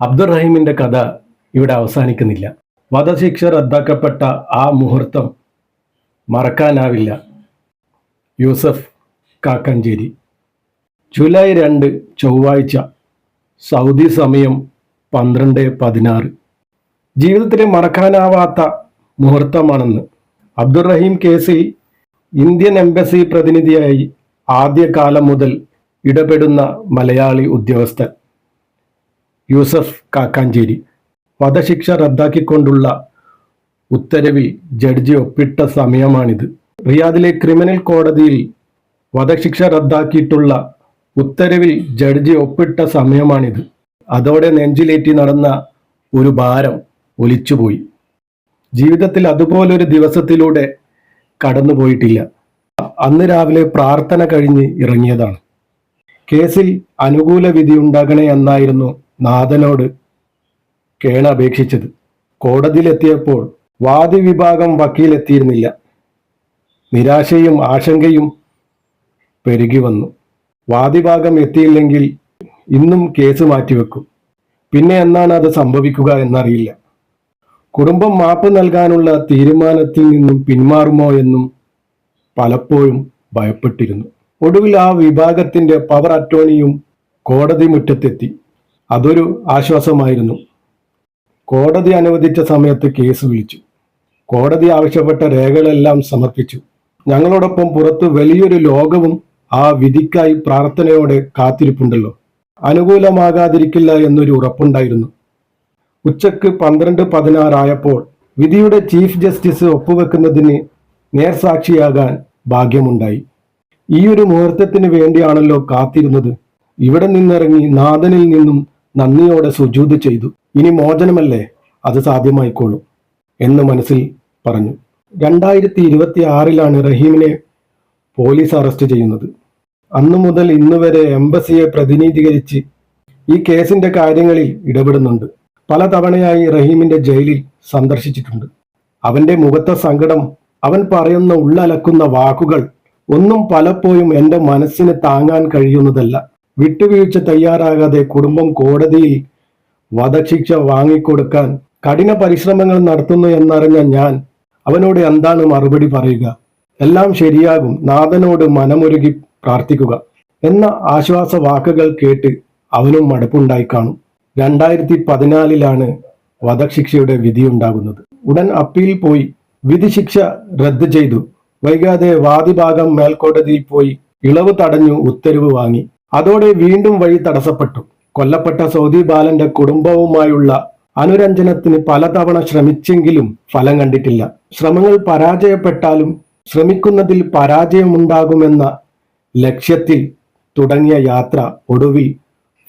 അബ്ദുറഹീമിന്റെ കഥ ഇവിടെ അവസാനിക്കുന്നില്ല. വധശിക്ഷ റദ്ദാക്കപ്പെട്ട ആ മുഹൂർത്തം മറക്കാനാവില്ല. യൂസഫ് കാക്കഞ്ചേരി. ജൂലൈ രണ്ട് ചൊവ്വാഴ്ച സൗദി സമയം പന്ത്രണ്ട് പതിനാറ്. ജീവിതത്തിലെ മറക്കാനാവാത്ത മുഹൂർത്തമാണെന്ന്. അബ്ദുറഹീം കേസിൽ ഇന്ത്യൻ എംബസി പ്രതിനിധിയായി ആദ്യകാലം മുതൽ ഇടപെടുന്ന മലയാളി ഉദ്യോഗസ്ഥൻ. യൂസഫ് കാക്കാഞ്ചേരി. വധശിക്ഷ റദ്ദാക്കിക്കൊണ്ടുള്ള ഉത്തരവിൽ ജഡ്ജി ഒപ്പിട്ട സമയമാണിത്. റിയാദിലെ ക്രിമിനൽ കോടതിയിൽ വധശിക്ഷ റദ്ദാക്കിയിട്ടുള്ള ഉത്തരവിൽ ജഡ്ജി ഒപ്പിട്ട സമയമാണിത്. അതോടെ നെഞ്ചിലേറ്റി നടന്ന ഒരു ഭാരം ഒലിച്ചുപോയി. ജീവിതത്തിൽ അതുപോലൊരു ദിവസത്തിലൂടെ കടന്നുപോയിട്ടില്ല. അന്ന് രാവിലെ പ്രാർത്ഥന കഴിഞ്ഞ് ഇറങ്ങിയതാണ്. കേസിൽ അനുകൂല വിധി ഉണ്ടാകണേ എന്നായിരുന്നു നാഥനോട് കേണ അപേക്ഷിച്ചത് കോടതിയിലെത്തിയപ്പോൾ വാദിവിഭാഗം വക്കീലെത്തിയിരുന്നില്ല. നിരാശയും ആശങ്കയും പെരുകി വന്നു. വാദിഭാഗം എത്തിയില്ലെങ്കിൽ ഇന്നും കേസ് മാറ്റിവെക്കും. പിന്നെ എന്നാണ് അത് സംഭവിക്കുക എന്നറിയില്ല. കുടുംബം മാപ്പ് നൽകാനുള്ള തീരുമാനത്തിൽ നിന്നും പിന്മാറുമോ എന്നും പലപ്പോഴും ഭയപ്പെട്ടിരുന്നു. ഒടുവിൽ ആ വിഭാഗത്തിന്റെ പവർ അറ്റോർണിയും കോടതി മുറ്റത്തെത്തി അതൊരു ആശ്വാസമായിരുന്നു. കോടതി അനുവദിച്ച സമയത്ത് കേസ് വിളിച്ചു. കോടതി ആവശ്യപ്പെട്ട രേഖകളെല്ലാം സമർപ്പിച്ചു. ഞങ്ങളോടൊപ്പം പുറത്ത് വലിയൊരു ലോകവും ആ വിധിക്കായി പ്രാർത്ഥനയോടെ കാത്തിരിപ്പുണ്ടല്ലോ. അനുകൂലമാകാതിരിക്കില്ല എന്നൊരു ഉറപ്പുണ്ടായിരുന്നു. ഉച്ചയ്ക്ക് പന്ത്രണ്ട് പതിനാറായപ്പോൾ വിധിയുടെ ചീഫ് ജസ്റ്റിസ് ഒപ്പുവെക്കുന്നതിന് നേർസാക്ഷിയാകാൻ ഭാഗ്യമുണ്ടായി. ഈ ഒരു മുഹൂർത്തത്തിന് വേണ്ടിയാണല്ലോ കാത്തിരുന്നത്. ഇവിടെ നിന്നിറങ്ങി നാഥനിൽ നിന്നും നന്ദിയോടെ സുജൂത് ചെയ്തു. ഇനി മോചനമല്ലേ? അത് സാധ്യമായിക്കോളും എന്ന് മനസ്സിൽ പറഞ്ഞു. രണ്ടായിരത്തി ഇരുപത്തി ആറിലാണ് റഹീമിനെ പോലീസ് അറസ്റ്റ് ചെയ്യുന്നത്. അന്നു മുതൽ ഇന്നുവരെ എംബസിയെ പ്രതിനിധീകരിച്ച് ഈ കേസിന്റെ കാര്യങ്ങളിൽ ഇടപെടുന്നുണ്ട്. പല തവണയായി റഹീമിന്റെ ജയിലിൽ സന്ദർശിച്ചിട്ടുണ്ട്. അവന്റെ മുഖത്തെ സങ്കടം അവൻ പറയുന്ന ഉള്ളലക്കുന്ന വാക്കുകൾ ഒന്നും പലപ്പോഴും എന്റെ മനസ്സിന് താങ്ങാൻ കഴിയുന്നതല്ല. വിട്ടുവീഴ്ച തയ്യാറാകാതെ കുടുംബം കോടതിയിൽ വധശിക്ഷ വാങ്ങിക്കൊടുക്കാൻ കഠിന പരിശ്രമങ്ങൾ നടത്തുന്നു എന്നറിഞ്ഞ ഞാൻ അവനോട് എന്താണ് മറുപടി പറയുക? എല്ലാം ശരിയാകും. നാഥനോട് മനമൊരുകി പ്രാർത്ഥിക്കുക എന്ന ആശ്വാസ വാക്കുകൾ കേട്ട് അവനും മടുപ്പുണ്ടായി കാണും. രണ്ടായിരത്തി പതിനാലിലാണ് വധശിക്ഷയുടെ വിധിയുണ്ടാകുന്നത് ഉടൻ അപ്പീൽ പോയി വിധിശിക്ഷ റദ്ദ് ചെയ്തു. വൈകാതെ വാദിഭാഗം മേൽക്കോടതിയിൽ പോയി ഇളവ് തടഞ്ഞു ഉത്തരവ് വാങ്ങി. അതോടെ വീണ്ടും വഴി തടസ്സപ്പെട്ടു. കൊല്ലപ്പെട്ട സൗദി ബാലന്റെ കുടുംബവുമായുള്ള അനുരഞ്ജനത്തിന് പലതവണ ശ്രമിച്ചെങ്കിലും ഫലം കണ്ടിട്ടില്ല. ശ്രമങ്ങൾ പരാജയപ്പെട്ടാലും ശ്രമിക്കുന്നതിൽ പരാജയമുണ്ടാകുമെന്ന ലക്ഷ്യത്തിൽ തുടങ്ങിയ യാത്ര ഒടുവിൽ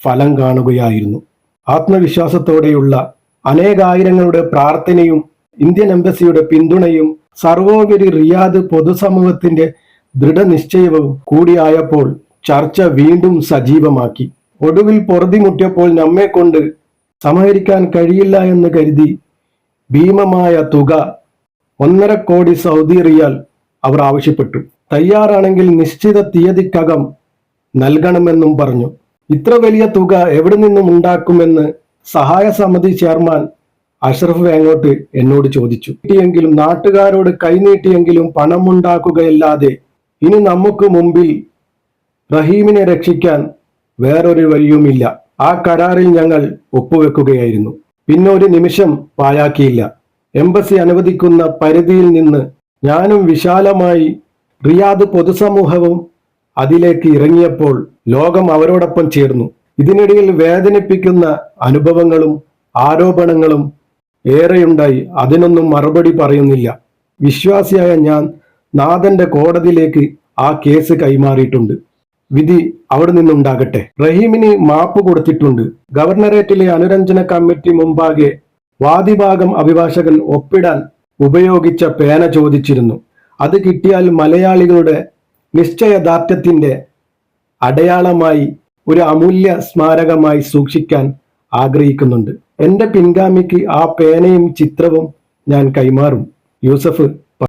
ഫലം കാണുകയായിരുന്നു. ആത്മവിശ്വാസത്തോടെയുള്ള അനേകായിരങ്ങളുടെ പ്രാർത്ഥനയും ഇന്ത്യൻ എംബസിയുടെ പിന്തുണയും സർവോപരി റിയാദ് പൊതുസമൂഹത്തിന്റെ ദൃഢനിശ്ചയവും കൂടിയായപ്പോൾ ചർച്ച വീണ്ടും സജീവമാക്കി. ഒടുവിൽ പൊറുതിമുട്ടിയപ്പോൾ നമ്മെ കൊണ്ട് സമാഹരിക്കാൻ കഴിയില്ല എന്ന് കരുതി ഭീമമായ തുക ഒന്നര കോടി സൗദി റിയാൽ അവർ ആവശ്യപ്പെട്ടു. തയ്യാറാണെങ്കിൽ നിശ്ചിത തീയതിക്കകം നൽകണമെന്നും പറഞ്ഞു. ഇത്ര വലിയ തുക എവിടെ നിന്നും ഉണ്ടാക്കുമെന്ന് സഹായ സമിതി ചെയർമാൻ അഷ്റഫ് വേങ്ങോട്ട് എന്നോട് ചോദിച്ചു. കിട്ടിയെങ്കിലും നാട്ടുകാരോട് കൈനീട്ടിയെങ്കിലും പണമുണ്ടാക്കുകയല്ലാതെ ഇനി നമുക്ക് മുമ്പിൽ റഹീമിനെ രക്ഷിക്കാൻ വേറൊരു വഴിയുമില്ല. ആ കരാറിൽ ഞങ്ങൾ ഒപ്പുവെക്കുകയായിരുന്നു. പിന്നെ ഒരു നിമിഷം പാഴാക്കിയില്ല. എംബസി അനുവദിക്കുന്ന പരിധിയിൽ നിന്ന് ഞാനും വിശാലമായി റിയാദ് പൊതുസമൂഹവും അതിലേക്ക് ഇറങ്ങിയപ്പോൾ ലോകം അവരോടൊപ്പം ചേർന്നു. ഇതിനിടയിൽ വേദനിപ്പിക്കുന്ന അനുഭവങ്ങളും ആരോപണങ്ങളും ഏറെയുണ്ടായി. അതിനൊന്നും മറുപടി പറയുന്നില്ല. വിശ്വാസിയായ ഞാൻ നാഥന്റെ കോടതിയിലേക്ക് ആ കേസ് കൈമാറിയിട്ടുണ്ട്. വിധി അവിടെ നിന്നുണ്ടാകട്ടെ. റഹീമിന് മാപ്പ് കൊടുത്തിട്ടുണ്ട്. ഗവർണറേറ്റിലെ അനുരഞ്ജന കമ്മിറ്റി മുമ്പാകെ വാദിഭാഗം അഭിഭാഷകൻ ഒപ്പിടാൻ ഉപയോഗിച്ച പേന ചോദിച്ചിരുന്നു. അത് കിട്ടിയാൽ മലയാളികളുടെ നിശ്ചയദാർഢ്യത്തിന്റെ അടയാളമായി ഒരു അമൂല്യ സ്മാരകമായി സൂക്ഷിക്കാൻ ആഗ്രഹിക്കുന്നുണ്ട്. എന്റെ പിൻഗാമിക്ക് ആ പേനയും ചിത്രവും ഞാൻ കൈമാറും. യൂസഫ്